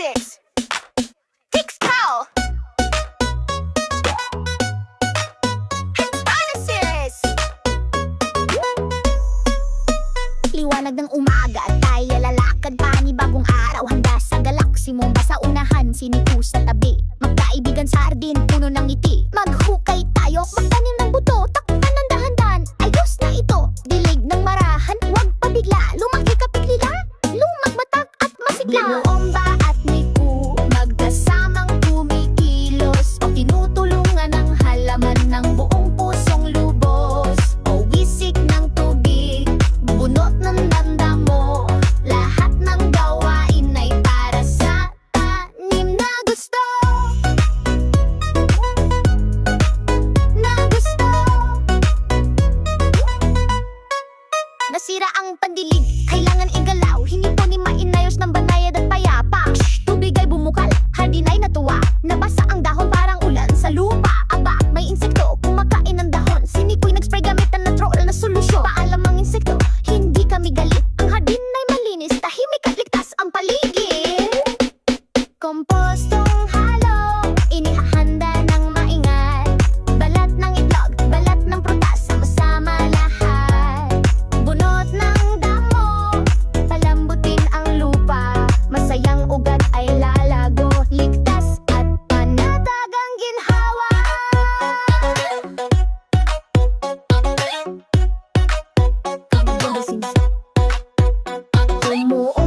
Classics! Tix Cow! Series! Liwanag ng umaga at tayo lalakad Panibagong araw handa sa galaksi mo Sa unahan, siniku sa tabi Magkaibigan sardin, puno ng ngiti Maghukay tayo, magtanim ng buto Takpan ng dahan-dahan, ayos na ito Dilig ng marahan, huwag pabigla Lumaki ka piglila, at masigla ang pandilig Kailangan igalaw Hinipon ni mainayos ng banayad at mo